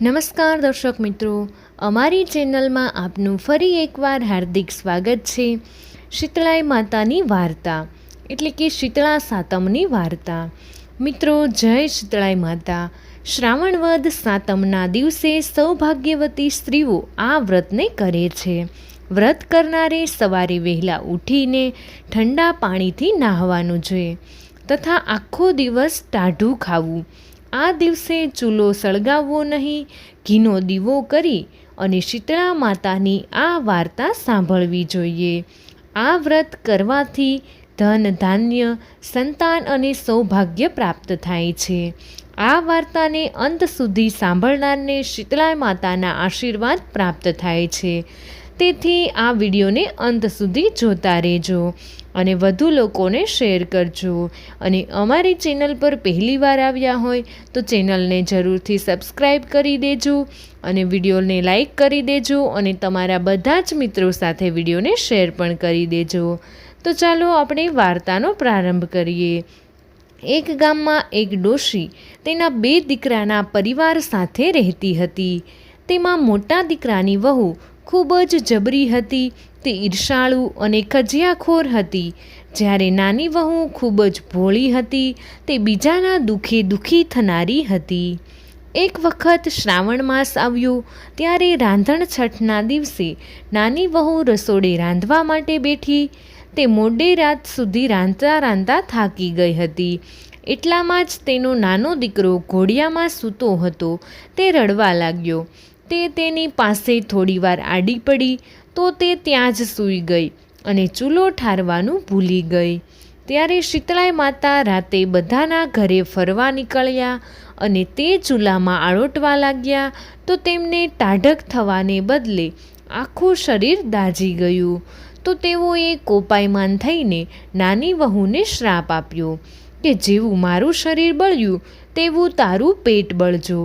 નમસ્કાર દર્શક મિત્રો, અમારી ચેનલમાં આપનું ફરી એકવાર હાર્દિક સ્વાગત છે. શીતળાઈ માતાની વાર્તા, એટલે કે શીતળા સાતમની વાર્તા. મિત્રો, જય શીતળાઈ માતા. શ્રાવણ વદ સાતમના દિવસે સૌભાગ્યવતી સ્ત્રીઓ આ વ્રતને કરે છે. વ્રત કરનારે સવારે વહેલા ઉઠીને ઠંડા પાણીથી નાહવાનું જોઈએ તથા આખો દિવસ ટાઢું ખાવું. આ દિવસે ચૂલો સળગાવવો નહીં, ઘીનો દીવો કરી અને શીતળા માતાની આ વાર્તા સાંભળવી જોઈએ. આ વ્રત કરવાથી ધન, ધાન્ય, સંતાન અને સૌભાગ્ય પ્રાપ્ત થાય છે. આ વાર્તાને અંત સુધી સાંભળનારને શીતળા માતાના આશીર્વાદ પ્રાપ્ત થાય છે. તેથી આ વિડીયોને અંત સુધી જોતા રહેજો. અને વધુ લોકોને શેર કરજો. અને અમારી ચેનલ પર પહેલીવાર આવ્યા હોય તો ચેનલને જરૂરથી સબસ્ક્રાઈબ કરી દેજો અને વિડીયોને લાઈક કરી દેજો અને તમારા બધા જ મિત્રો સાથે વિડીયોને શેર પણ કરી દેજો. તો ચાલો આપણે વાર્તાનો પ્રારંભ કરીએ. એક ગામમાં એક ડોશી તેના બે દીકરાના પરિવાર સાથે રહેતી હતી. તેમાં મોટા દીકરાની વહુ ખૂબ જ જબરી હતી તે ઈર્ષાળુ અને કજિયાખોર હતી. જ્યારે નાની વહુ ખૂબ જ ભોળી હતી, તે બીજાના દુઃખે દુઃખી થનારી હતી. એક વખત શ્રાવણ માસ આવ્યો, ત્યારે રાંધણ છઠના દિવસે નાની વહુ રસોડે રાંધવા માટે બેઠી. તે મોડે રાત સુધી રાંધતા રાંધતા થાકી ગઈ હતી. એટલામાં જ તેનો નાનો દીકરો ઘોડિયામાં સૂતો હતો. તે રડવા લાગ્યો. તે તેની પાસે થોડીવાર આડી પડી તો તે ત્યાં જ સૂઈ ગઈ અને ચૂલો ઠારવાનું ભૂલી ગઈ. ત્યારે શીતળાઈ માતા રાતે બધાના ઘરે ફરવા નીકળ્યા અને તે ચૂલામાં આળોટવા લાગ્યા તો તેમને ટાઢક થવાને બદલે આખું શરીર દાઝી ગયું. તો તેઓએ કોપાયમાન થઈને નાની વહુને શ્રાપ આપ્યો કે જેવું મારું શરીર બળ્યું, તેવું તારું પેટ બળજો.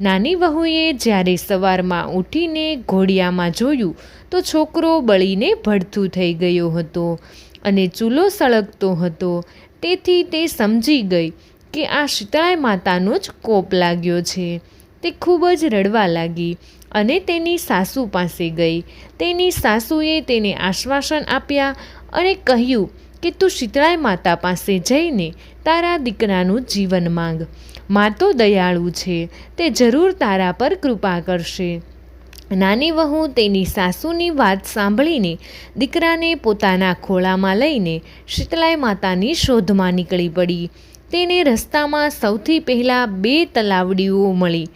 નાની વહુએ જ્યારે સવારમાં ઉઠીને ઘોડિયામાં જોયું, તો છોકરો બળીને ભડથું થઈ ગયો હતો અને ચૂલો સળગતો હતો. તેથી તે સમજી ગઈ કે આ શીતળાઈ માતાનો જ કોપ લાગ્યો છે. તે ખૂબ જ રડવા લાગી અને તેની સાસુ પાસે ગઈ. તેની સાસુએ તેને આશ્વાસન આપ્યા અને કહ્યું કે તું શીતળાઈ માતા પાસે જઈને તારા દીકરાનું જીવન માંગ. મા તો દયાળુ છે, તે જરૂર તારા પર કૃપા કરશે. નાની વહુ તેની સાસુની વાત સાંભળીને દીકરાને પોતાના ખોળામાં લઈને શીતળાઈ માતાની શોધમાં નીકળી પડી. તેને રસ્તામાં સૌથી પહેલાં બે તલાવડીઓ મળી.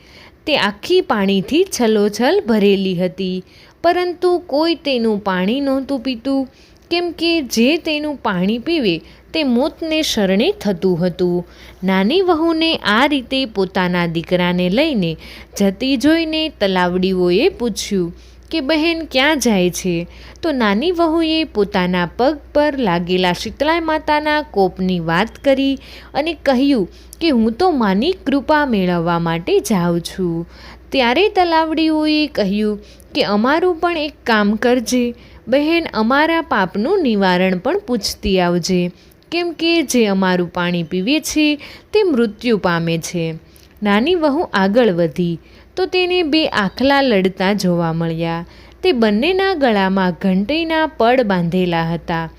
તે આખી પાણીથી છલોછલ ભરેલી હતી, પરંતુ કોઈ તેનું પાણી નહોતું પીતું. કેમ કે જે તેનું પાણી પીવે તે મોતને શરણે થતું હતું. નાની વહુને આ રીતે પોતાના દીકરાને લઈને જતી જોઈને તલાવડીઓએ પૂછ્યું કે બહેન ક્યાં જાય છે? તો નાની વહુએ પોતાના પગ પર લાગેલા શીતળાઈ માતાના કોપની વાત કરી અને કહ્યું કે હું તો માની કૃપા મેળવવા માટે જાઉં છું. ત્યારે તલાવડીઓએ કહ્યું કે અમારું પણ એક કામ કરજે. બહેન, અમારા પાપનું નિવારણ પણ પૂછતી આવજે. કેમ કે જે અમારું પાણી પીવે છે, તે મૃત્યુ પામે છે. નાની વહુ આગળ વધી, તો તેને બે આખલા લડતા જોવા મળ્યા. તે બંનેના ગળામાં ઘંટીના પડ બાંધેલા હતા.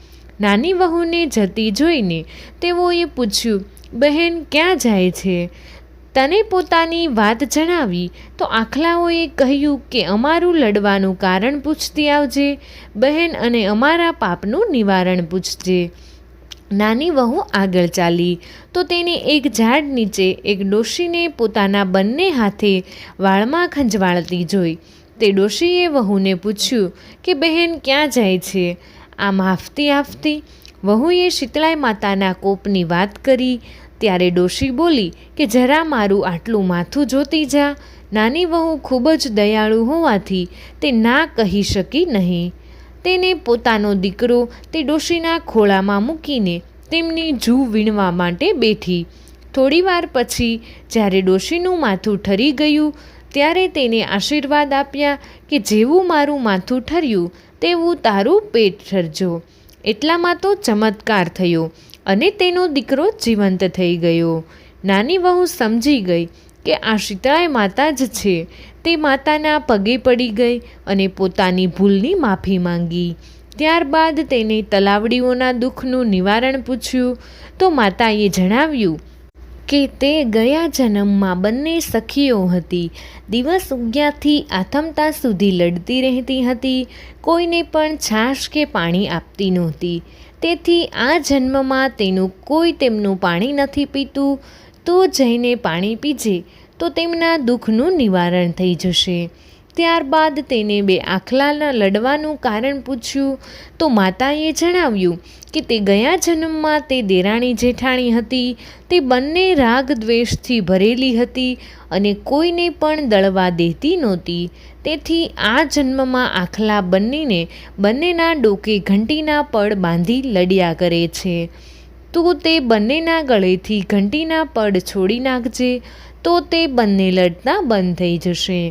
નાની વહુને જતી જોઈને તેઓએ પૂછ્યું, બહેન, ક્યાં જાય છે? તને પોતાની વાત જણાવી તો આખલાઓએ કહ્યું કે અમારું લડવાનું કારણ પૂછતી આવજે, બહેન અને અમારા પાપનું નિવારણ પૂછજે. નાની વહુ આગળ ચાલી તો તેને એક ઝાડ નીચે એક ડોશીને પોતાના બંને હાથે વાળમાં ખંજવાળતી જોઈ. તે ડોશીએ વહુને પૂછ્યું કે બહેન ક્યાં જાય છે? આમ હાફતી હાફતી વહુએ શીતળાઈ માતાના કોપની વાત કરી ત્યારે ડોશી બોલી કે જરા મારું આટલું માથું જોતી જા. નાની વહુ ખૂબ જ દયાળુ હોવાથી તે ના કહી શકી નહીં. તેને પોતાનો દીકરો તે ડોશીના ખોળામાં મૂકીને તેમની જૂ વીણવા માટે બેઠી. થોડીવાર પછી જ્યારે ડોશીનું માથું ઠરી ગયું, ત્યારે તેને આશીર્વાદ આપ્યા કે જેવું મારું માથું ઠર્યું, તેવું તારું પેટ ઠરજો. એટલામાં તો ચમત્કાર થયો. અને તેનો દીકરો જીવંત થઈ ગયો. નાની વહુ સમજી ગઈ કે આ શીતળાઈ માતા જ છે. તે માતાના પગે પડી ગઈ અને પોતાની ભૂલની માફી માંગી. ત્યારબાદ તેને તલાવડીઓના દુઃખનું નિવારણ પૂછ્યું. તો માતાએ જણાવ્યું કે તે ગયા જન્મમાં બંને સખીઓ હતી. દિવસ ઉગ્યાથી આથમતા સુધી લડતી રહેતી હતી. કોઈને પણ છાશ કે પાણી આપતી નહોતી. તેથી આ જન્મમાં તેનું કોઈ તેમનું પાણી નથી પીતું. તો જઈને પાણી પીજે તો તેમના દુઃખનું નિવારણ થઈ જશે. ત્યારબાદ તેને બે આખલાના લડવાનું કારણ પૂછ્યું. તો માતાએ જણાવ્યું કે તે ગયા જન્મમાં તે દેરાણી જેઠાણી હતી. તે બંને રાગ દ્વેષથી ભરેલી હતી અને કોઈને પણ દળવા દેતી નહોતી. તેથી આ જન્મમાં આખલા બંનેને બંનેના ડોકે ઘંટીના પડ બાંધી લડ્યા કરે છે. તો તે બંનેના ગળેથી ઘંટીના પડ છોડી નાખજે, તો તે બંને લડતા બંધ થઈ જશે.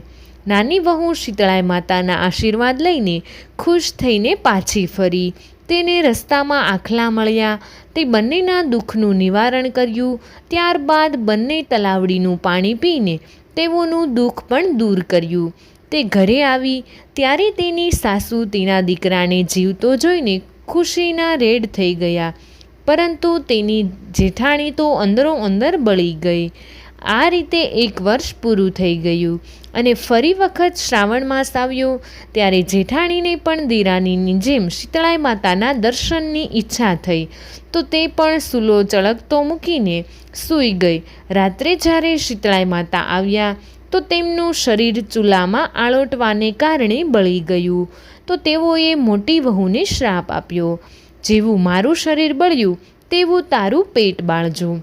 નાની વહુ શીતળાઈ માતાના આશીર્વાદ લઈને ખુશ થઈને પાછી ફરી. તેને રસ્તામાં આખલા મળ્યા. તે બંનેના દુઃખનું નિવારણ કર્યું. ત્યારબાદ બંને તલાવડીનું પાણી પીને તેઓનું દુઃખ પણ દૂર કર્યું. તે ઘરે આવી. ત્યારે તેની સાસુ તેના દીકરાને જીવતો જોઈને ખુશીના રેડ થઈ ગયા. પરંતુ તેની જેઠાણી તો અંદરો અંદર બળી ગઈ. આ રીતે એક વર્ષ પૂરું થઈ ગયું અને ફરી વખત શ્રાવણ માસ આવ્યો ત્યારે જેઠાણીને પણ દિરાનીની જેમ શીતળાઈ માતાના દર્શનની ઈચ્છા થઈ. તો તે પણ સૂલો ચળકતો મૂકીને સૂઈ ગઈ. રાત્રે જ્યારે શીતળાઈ માતા આવ્યા તો તેમનું શરીર ચૂલામાં આળોટવાને કારણે બળી ગયું. તો તેઓએ મોટી વહુને શ્રાપ આપ્યો. જેવું મારું શરીર બળ્યું, તેવું તારું પેટ બાળજો.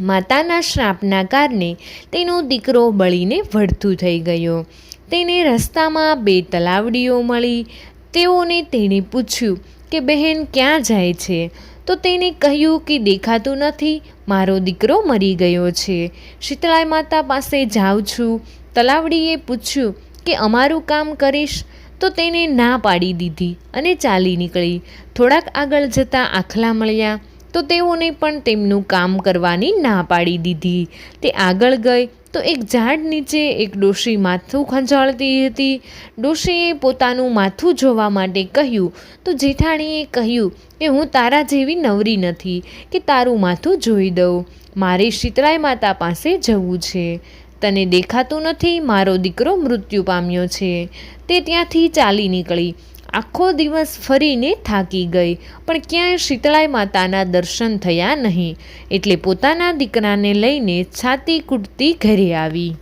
માતાના શ્રાપના કારણે તેનો દીકરો બળીને વળતું થઈ ગયો. તેને રસ્તામાં બે તલાવડીઓ મળી. તેઓને તેણે પૂછ્યું કે, બહેન, ક્યાં જાય છે? તો તેને કહ્યું કે, દેખાતું નથી. મારો દીકરો મરી ગયો છે. શીતળાઈ માતા પાસે જાઉં છું. તલાવડીએ પૂછ્યું કે, અમારું કામ કરીશ? તો તેને ના પાડી દીધી અને ચાલી નીકળી. થોડાક આગળ જતાં આખલા મળ્યા. તો તેઓને પણ તેમનું કામ કરવાની ના પાડી દીધી. તે આગળ ગઈ તો એક ઝાડ નીચે એક ડોશી માથું ખંજાળતી હતી. ડોશીએ પોતાનું માથું જોવા માટે કહ્યું, તો જેઠાણીએ કહ્યું કે હું તારા જેવી નવરી નથી, કે તારું માથું જોઈ દઉં. મારે શીતળાઈ માતા પાસે જવું છે. તને દેખાતું નથી, મારો દીકરો મૃત્યુ પામ્યો છે. તે ત્યાંથી ચાલી નીકળી. આખો દિવસ ફરીને થાકી ગઈ, પણ ક્યાંય શીતળાઈ માતાના દર્શન થયા નહીં. એટલે પોતાના દીકરાને લઈને છાતી કૂટતી ઘરે આવી.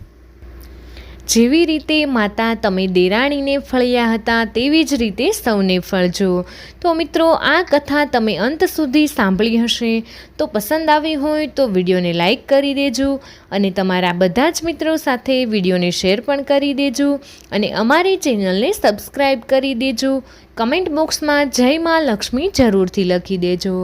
જેવી રીતે માતા તમે દેરાણીને ફળ્યા હતા, તેવી જ રીતે સૌને ફળજો. તો મિત્રો, આ કથા તમે અંત સુધી સાંભળી હશે. તો પસંદ આવી હોય તો વિડીયોને લાઈક કરી દેજો અને તમારા બધા જ મિત્રો સાથે વિડીયોને શેર પણ કરી દેજો અને અમારી ચેનલને સબસ્ક્રાઈબ કરી દેજો. કમેન્ટ બોક્સમાં જય માં લક્ષ્મી જરૂરથી લખી દેજો.